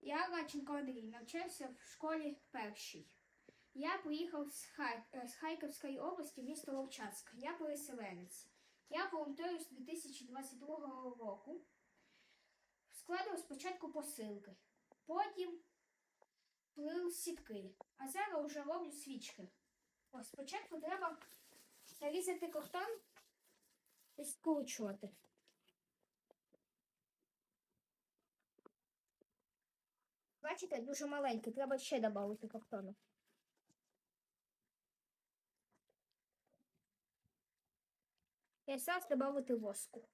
Я Радченко Андрій, навчався в школі першій. Я приїхав з, Хар... е, з Харківської області, місто Вовчанськ. Я переселенець. Я волонтерю з 2022 року. Складав спочатку посилки, потім плив сітки, а зараз вже роблю свічки. Ось спочатку треба нарізати картон і скручувати. Бачите, дуже маленький, треба ще додати картону. І зараз додати воску.